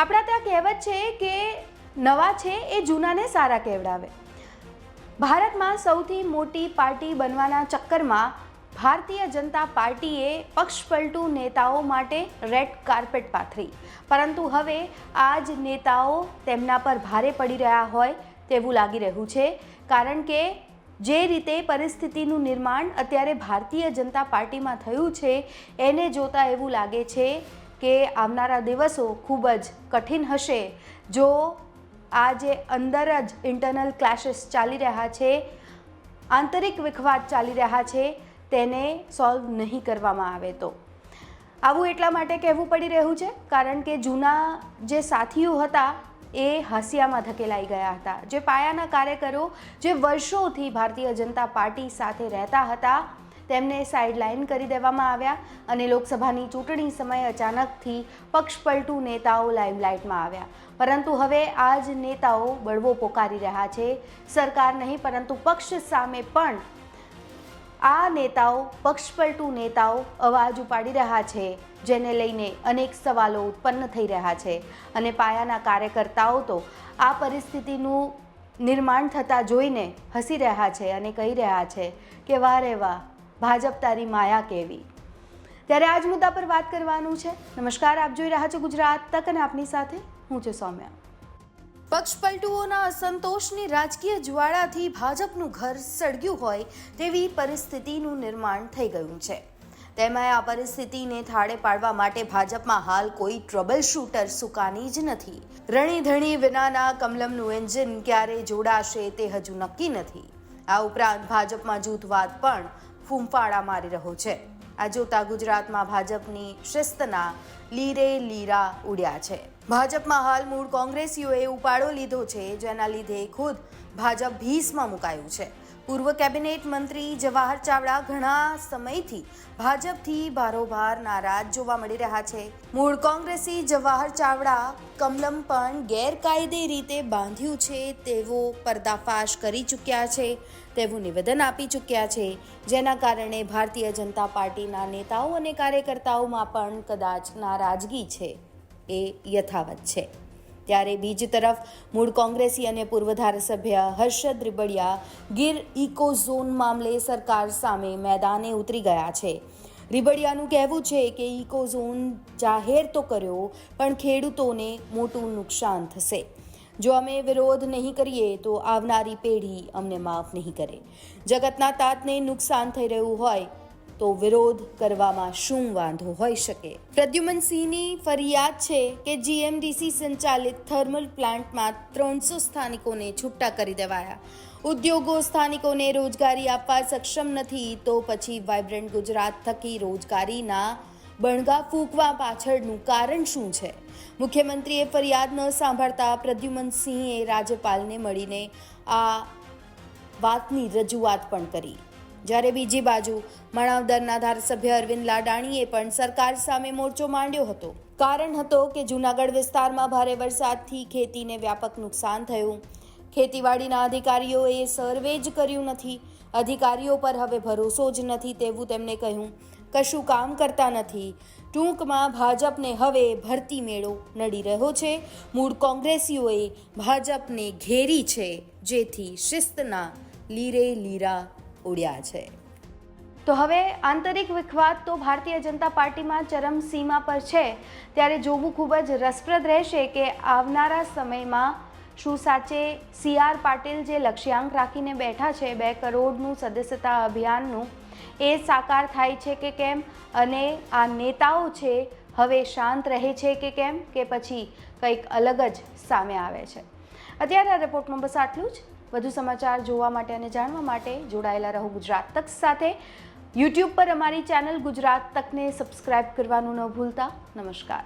આપણા ત્યાં કહેવત છે કે નવા છે એ જૂનાને સારા કહેવડાવે. ભારતમાં સૌથી મોટી પાર્ટી બનવાના ચક્કરમાં ભારતીય જનતા પાર્ટીએ પક્ષપલટુ નેતાઓ માટે રેડ કાર્પેટ પાથરી. પરંતુ હવે આ જ નેતાઓ તેમના પર ભારે પડી રહ્યા હોય તેવું લાગી રહ્યું છે. કારણ કે જે રીતે પરિસ્થિતિનું નિર્માણ અત્યારે ભારતીય જનતા પાર્ટીમાં થયું છે, એને જોતાં એવું લાગે છે કે આવનારા દિવસો ખૂબ જ કઠિન હશે. જો આ જે અંદર જ ઇન્ટરનલ ક્લાસીસ ચાલી રહ્યા છે, આંતરિક વિખવાદ ચાલી રહ્યા છે, તેને સોલ્વ નહીં કરવામાં આવે તો. આવું એટલા માટે કહેવું પડી રહ્યું છે, કારણ કે જૂના જે સાથીઓ હતા એ હાંસિયામાં ધકેલાઈ ગયા હતા. જે પાયાના કાર્યકરો જે વર્ષોથી ભારતીય જનતા પાર્ટી સાથે રહેતા હતા તેમને સાઇડલાઇન કરી દેવામાં આવ્યા અને લોકસભાની ચૂંટણી સમયે અચાનકથી પક્ષપલટુ નેતાઓ લાઇમલાઇટમાં આવ્યા. પરંતુ હવે આ જ નેતાઓ બળવો પોકારી રહ્યા છે. સરકાર નહીં, પરંતુ પક્ષ સામે પણ આ નેતાઓ, પક્ષપલટુ નેતાઓ અવાજ ઉપાડી રહ્યા છે, જેને લઈને અનેક સવાલો ઉત્પન્ન થઈ રહ્યા છે. અને પાયાના કાર્યકર્તાઓ તો આ પરિસ્થિતિનું નિર્માણ થતાં જોઈને હસી રહ્યા છે અને કહી રહ્યા છે કે વાહ રે વાહ ભાજપ તારી માયા કેવી? ત્યારે આજ મુદ્દા પર વાત કરવાનું છે. નમસ્કાર, આપ જોઈ રહ્યા છો ગુજરાત તક અને આપની સાથે હું છું સૌમ્યા. પક્ષપલટુઓના અસંતોષની રાજકીય જ્વાળાથી ભાજપનું ઘર સળગ્યું હોય તેવી પરિસ્થિતિનું નિર્માણ થઈ ગયું છે. તેમાં આ પરિસ્થિતિને થાળે પાડવા માટે ભાજપમાં હાલ કોઈ ટ્રબલ શૂટર સુકાની જ નથી. રણીધણી વિનાના કમલમનું એન્જિન ક્યારે જોડાશે તે હજુ નક્કી નથી. આ ઉપરાંત ભાજપમાં જૂથવાદ પણ ફૂંફાડા મારી રહ્યો છે. આ જોતા ગુજરાતમાં ભાજપની શિસ્તના લીરે લીરા ઉડ્યા છે. ભાજપમાં હાલ મૂળ કોંગ્રેસીઓએ ઉપાડો લીધો છે, જેના લીધે ખુદ ભાજપ ભીસમાં મુકાયું છે. પૂર્વ કેબિનેટ મંત્રી જવાહર ચાવડા ઘણા સમયથી ભાજપથી ભારોભાર નારાજ જોવા મળી રહ્યા છે. મૂળ કોંગ્રેસી જવાહર ચાવડા કમલમ પણ ગેરકાયદે રીતે બાંધ્યું છે તેવો પર્દાફાશ કરી ચૂક્યા છે, તેવું નિવેદન આપી ચૂક્યા છે. જેના કારણે ભારતીય જનતા પાર્ટીના નેતાઓ અને કાર્યકર્તાઓમાં પણ કદાચ નારાજગી છે, એ યથાવત છે. ત્યારે બીજી તરફ મૂળ કોંગ્રેસી અને પૂર્વ ધારાસભ્ય હર્ષદ રીબડિયા ગીર ઇકો ઝોન મામલે સરકાર સામે મેદાને ઉતરી ગયા છે. રીબડિયાનું કહેવું છે કે ઇકો ઝોન જાહેર તો કર્યો, પણ ખેડૂતોને મોટું નુકસાન થશે. જો અમે વિરોધ નહીં કરીએ, તો આવનારી પેઢી અમને માફ નહીં કરે. જગતના તાતને નુકસાન થઈ રહ્યું હોય તો વિરોધ કરવામાં શું વાંધો હોઈ શકે? પ્રદ્યુમનસિંહની ફરિયાદ છે કે જીએમડીસી સંચાલિત થર્મલ પ્લાન્ટમાં ત્રણસો સ્થાનિકોને છૂટા કરી દેવાયા. ઉદ્યોગો સ્થાનિકોને રોજગારી આપવા સક્ષમ નથી, તો પછી વાઇબ્રન્ટ ગુજરાત થકી રોજગારીના બણગા ફૂંકવા પાછળનું કારણ શું છે? મુખ્યમંત્રીએ ફરિયાદ ન સાંભળતા પ્રદ્યુમનસિંહે રાજ્યપાલને મળીને આ વાતની રજૂઆત પણ કરી. જ્યારે બીજી બાજુ મણાવદરના ધારાસભ્ય અરવિંદ લાડાણીએ પણ સરકાર સામે મોરચો માંડ્યો હતો. કારણ હતો કે જૂનાગઢ વિસ્તારમાં ભારે વરસાદથી ખેતીને વ્યાપક નુકસાન થયું. ખેતીવાડીના અધિકારીઓએ સર્વે જ કર્યું નથી. અધિકારીઓ પર હવે ભરોસો જ નથી તેવું તેમણે કહ્યું. કશું કામ કરતા નથી. ટૂંકમાં ભાજપને હવે ભરતી મેળો નડી રહ્યો છે. મૂળ કોંગ્રેસીઓએ ભાજપને ઘેરી છે. જેથી શિસ્તના લીરે લીરા ઉડ્યા છે. તો હવે આંતરિક વિખવાદ તો ભારતીય જનતા પાર્ટીમાં ચરમસીમા પર છે. ત્યારે જોવું ખૂબ જ રસપ્રદ રહેશે કે આવનારા સમયમાં શું સાચે સી આર પાટીલ જે લક્ષ્યાંક રાખીને બેઠા છે, બે કરોડનું સદસ્યતા અભિયાનનું, એ સાકાર થાય છે કે કેમ? અને આ નેતાઓ છે, હવે શાંત રહે છે કે કેમ? કે પછી કંઈક અલગ જ સામે આવે છે. અત્યારે આ રિપોર્ટમાં બસ આટલું જ. વધુ સમાચાર જોવા માટે અને જાણવા માટે જોડાયેલા રહો ગુજરાત તક સાથે. યુટ્યુબ પર અમારી ચેનલ ગુજરાત તકને સબસ્ક્રાઇબ કરવાનું ન ભૂલતા. નમસ્કાર.